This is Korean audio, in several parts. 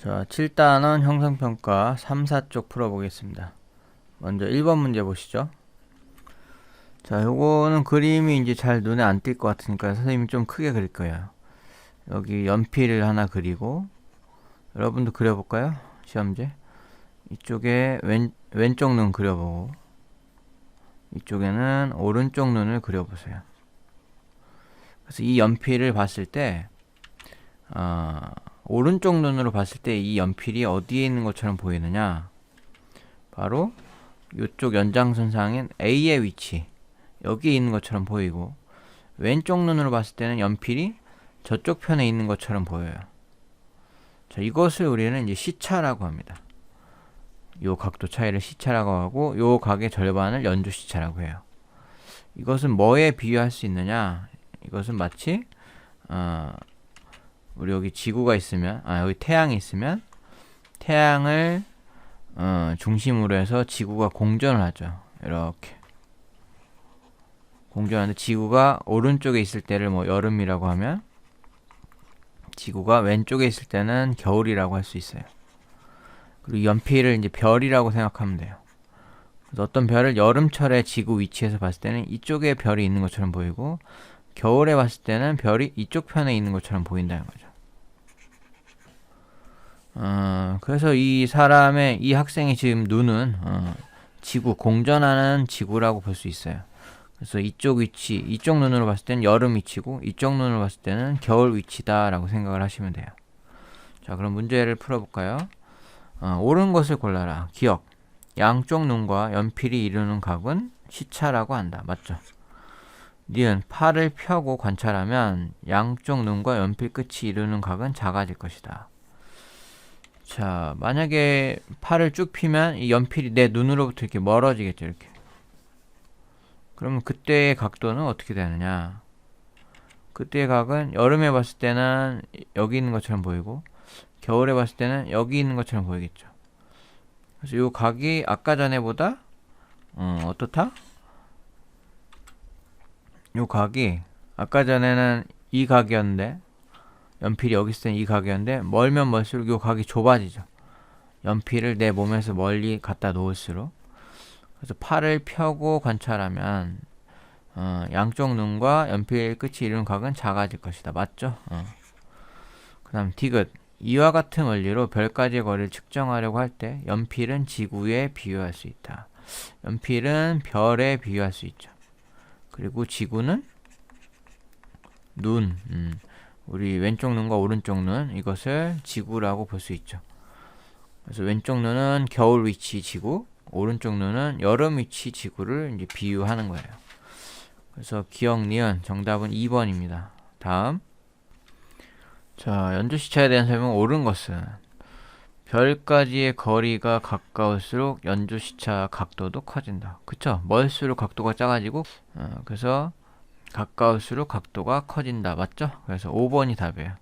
자, 7단원 형성평가 3, 4쪽 풀어보겠습니다. 먼저 1번 문제 보시죠. 자, 요거는 그림이 이제 잘 눈에 안 띌 것 같으니까 선생님이 좀 크게 그릴 거예요. 여기 연필을 하나 그리고, 여러분도 그려볼까요? 시험제. 이쪽에 왼, 왼쪽 눈 그려보고, 이쪽에는 오른쪽 눈을 그려보세요. 그래서 이 연필을 봤을 때, 아, 오른쪽 눈으로 봤을 때 이 연필이 어디에 있는 것처럼 보이느냐? 바로 이쪽 연장선상인 A의 위치 여기에 있는 것처럼 보이고 왼쪽 눈으로 봤을 때는 연필이 저쪽 편에 있는 것처럼 보여요. 자, 이것을 우리는 이제 시차라고 합니다. 요 각도 차이를 시차라고 하고 요 각의 절반을 연주 시차라고 해요. 이것은 뭐에 비유할 수 있느냐? 이것은 마치 어, 우리 여기 지구가 있으면 아 여기 태양이 있으면 태양을 어, 중심으로 해서 지구가 공전을 하죠. 이렇게 공전하는데 지구가 오른쪽에 있을 때를 뭐 여름이라고 하면 지구가 왼쪽에 있을 때는 겨울이라고 할 수 있어요. 그리고 연필을 이제 별이라고 생각하면 돼요. 그래서 어떤 별을 여름철에 지구 위치에서 봤을 때는 이쪽에 별이 있는 것처럼 보이고 겨울에 봤을 때는 별이 이쪽 편에 있는 것처럼 보인다는 거죠. 어, 그래서 이 사람의 이 학생의 지금 눈은 어, 지구 공전하는 지구라고 볼 수 있어요. 그래서 이쪽 위치, 이쪽 눈으로 봤을 때는 여름 위치고 이쪽 눈으로 봤을 때는 겨울 위치다라고 생각을 하시면 돼요. 자, 그럼 문제를 풀어볼까요? 어, 옳은 것을 골라라. 기억. 양쪽 눈과 연필이 이루는 각은 시차라고 한다. 맞죠? 니은 팔을 펴고 관찰하면 양쪽 눈과 연필 끝이 이루는 각은 작아질 것이다. 자, 만약에 팔을 쭉 피면 이 연필이 내 눈으로부터 이렇게 멀어지겠죠, 이렇게. 그러면 그때의 각도는 어떻게 되느냐? 그때의 각은 여름에 봤을 때는 여기 있는 것처럼 보이고, 겨울에 봤을 때는 여기 있는 것처럼 보이겠죠. 그래서 이 각이 아까 전에보다 어, 어떻다? 요 각이 아까 전에는 이 각이었는데 연필이 여기 있을 때는 이 각이었는데 멀면 멀수록 요 각이 좁아지죠. 연필을 내 몸에서 멀리 갖다 놓을수록 그래서 팔을 펴고 관찰하면 어, 양쪽 눈과 연필 끝이 이루는 각은 작아질 것이다. 맞죠? 어. 그 다음 디귿 이와 같은 원리로 별까지의 거리를 측정하려고 할 때 연필은 지구에 비유할 수 있다. 연필은 별에 비유할 수 있죠. 그리고 지구는 눈, 음, 우리 왼쪽 눈과 오른쪽 눈 이것을 지구라고 볼 수 있죠. 그래서 왼쪽 눈은 겨울 위치 지구, 오른쪽 눈은 여름 위치 지구를 이제 비유하는 거예요. 그래서 기억 니은 정답은 2번입니다. 다음 자 연주 시차에 대한 설명 옳은 것은 별까지의 거리가 가까울수록 연주 시차 각도도 커진다. 그쵸? 멀수록 각도가 작아지고 어, 그래서 가까울수록 각도가 커진다. 맞죠? 그래서 5번이 답이에요.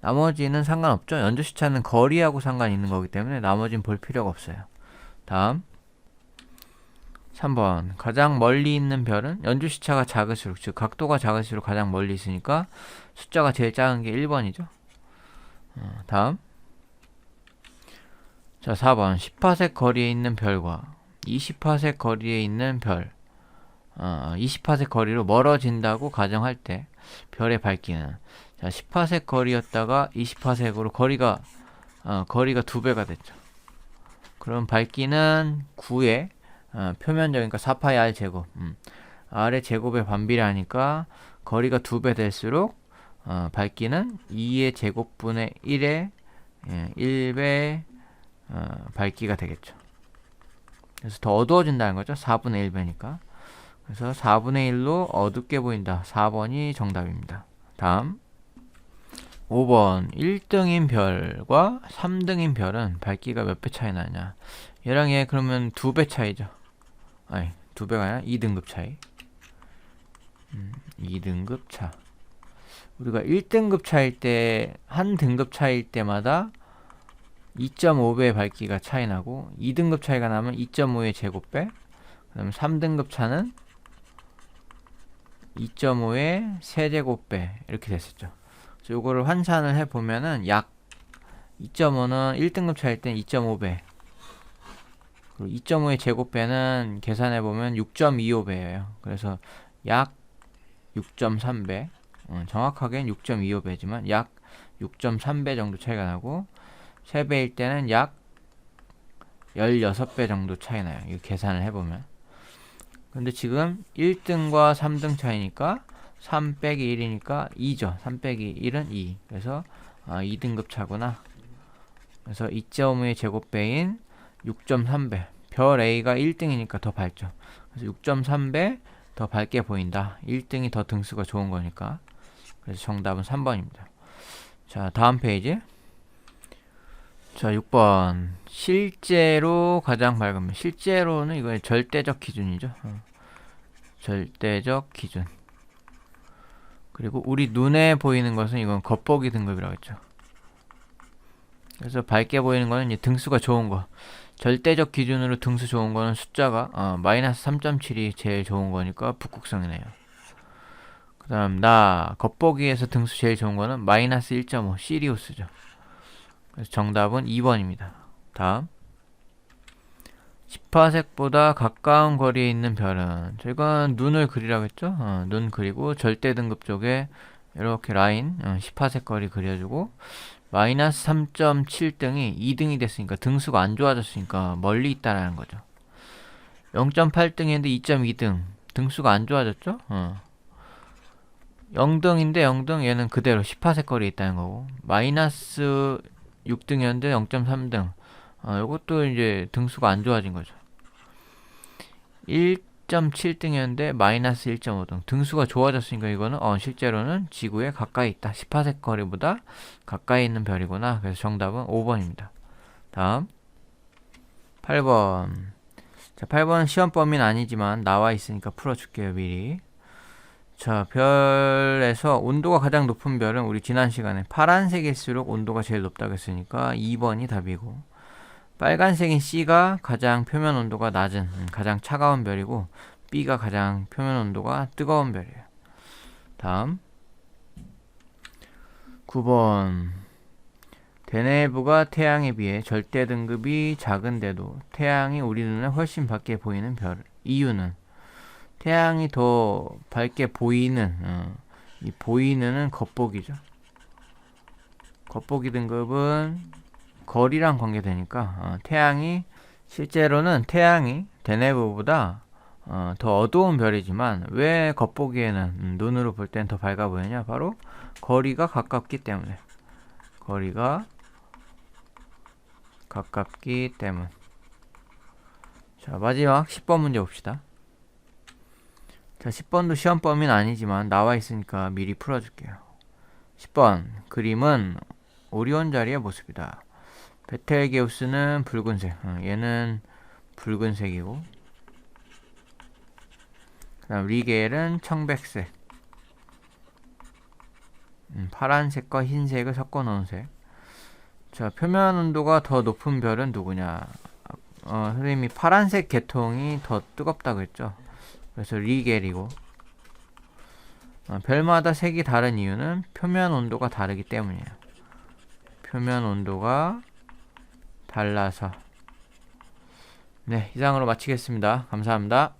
나머지는 상관없죠. 연주 시차는 거리하고 상관이 있는 거기 때문에 나머지는 볼 필요가 없어요. 다음 3번 가장 멀리 있는 별은 연주 시차가 작을수록 즉 각도가 작을수록 가장 멀리 있으니까 숫자가 제일 작은 게 1번이죠. 어, 다음 자 4번 10파색 거리에 있는 별과 20파색 거리에 있는 별 어, 20파색 거리로 멀어진다고 가정할 때 별의 밝기는 자 10파색 거리였다가 20파색으로 거리가 어, 거리가 두 배가 됐죠. 그럼 밝기는 9의 어, 표면적이니까 4파이 r 제곱 음. r의 제곱에 반비례하니까 거리가 두 배 될수록 어, 밝기는 2의 제곱분의 1의 예, 1배 어, 밝기가 되겠죠. 그래서 더 어두워진다는 거죠. 4분의 1배니까. 그래서 4분의 1로 어둡게 보인다. 4번이 정답입니다. 다음. 5번. 1등인 별과 3등인 별은 밝기가 몇 배 차이 나냐? 얘랑 얘 그러면 두 배 차이죠. 아니 두 배가 아니라 2등급 차이. 음, 2등급 차. 우리가 1등급 차일 때 한 등급 차일 때마다 2.5배의 밝기가 차이 나고 2등급 차이가 나면 2.5의 제곱배 그 다음에 3등급 차는 2.5의 세제곱배 이렇게 됐었죠 그래서 요거를 환산을 해보면은 약 2.5는 1등급 차일 땐 2.5배. 그리고 2.5의 제곱배는 계산해 보면 6.25배예요. 그래서 약 6.3배. 어, 정확하게는 6.25배지만 약 6.3배 정도 차이가 나고 3배일 때는 약 16배 정도 차이 나요. 이거 계산을 해보면. 근데 지금 1등과 3등 차이니까 3 빼기 1이니까 2죠. 3 빼기 1은 2. 그래서 아, 2등급 차구나. 그래서 2.5의 제곱배인 6.3배. 별 A가 1등이니까 더 밝죠. 그래서 6.3배 더 밝게 보인다. 1등이 더 등수가 좋은 거니까. 그래서 정답은 3번입니다. 자, 다음 페이지. 자, 6번. 실제로 가장 밝으면 실제로는 이거 절대적 기준이죠. 어. 절대적 기준. 그리고 우리 눈에 보이는 것은 이건 겉보기 등급이라고 했죠. 그래서 밝게 보이는 거는 이제 등수가 좋은 거. 절대적 기준으로 등수 좋은 거는 숫자가 어, 마이너스 3.7이 제일 좋은 거니까 북극성이네요. 그 다음 나 겉보기에서 등수 제일 좋은 거는 마이너스 1.5 시리우스죠. 그래서 정답은 2번입니다. 다음 10파색보다 가까운 거리에 있는 별은 이건 눈을 그리라고 했죠. 어, 눈 그리고 절대 등급 쪽에 이렇게 라인 어, 10파색 거리 그려주고 마이너스 3.7등이 2등이 됐으니까 등수가 안 좋아졌으니까 멀리 있다라는 거죠. 0.8등인데 2.2등 등수가 안 좋아졌죠? 어. 0등인데 0등 얘는 그대로 10파색 거리에 있다는 거고 마이너스 6등이었는데 0.3등 어, 요것도 이제 등수가 안 좋아진 거죠. 1.7등이었는데 마이너스 1.5등 등수가 좋아졌으니까 이거는 어, 실제로는 지구에 가까이 있다. 10파색 거리보다 가까이 있는 별이구나. 그래서 정답은 5번입니다. 다음 8번 자 8번은 시험 범위는 아니지만 나와 있으니까 풀어 줄게요 미리 자 별에서 온도가 가장 높은 별은 우리 지난 시간에 파란색일수록 온도가 제일 높다고 했으니까 2번이 답이고 빨간색인 C가 가장 표면 온도가 낮은 음, 가장 차가운 별이고 B가 가장 표면 온도가 뜨거운 별이에요. 다음. 9번. 대내부가 태양에 비해 절대 등급이 작은데도 태양이 우리 눈에 훨씬 밝게 보이는 별 이유는 태양이 더 밝게 보이는 어, 이 보이는은 겉보기죠. 겉보기 등급은 거리랑 관계되니까 어, 태양이 실제로는 태양이 대내부보다 어, 더 어두운 별이지만 왜 겉보기에는 음, 눈으로 볼 땐 더 밝아 보이냐? 바로 거리가 가깝기 때문에. 거리가 가깝기 때문. 자 마지막 10번 문제 봅시다 자 10번도 시험 범위는 아니지만 나와 있으니까 미리 풀어줄게요 10번 그림은 오리온 자리의 모습이다 베텔게우스는 붉은색. 어, 얘는 붉은색이고. 그 다음 리겔은 청백색. 음, 파란색과 흰색을 섞어 놓은 색. 자, 표면 온도가 더 높은 별은 누구냐? 어, 선생님이 파란색 계통이 더 뜨겁다고 했죠. 그래서 리겔이고. 어, 별마다 색이 다른 이유는 표면 온도가 다르기 때문이에요. 표면 온도가 달라서 네 이상으로 마치겠습니다 감사합니다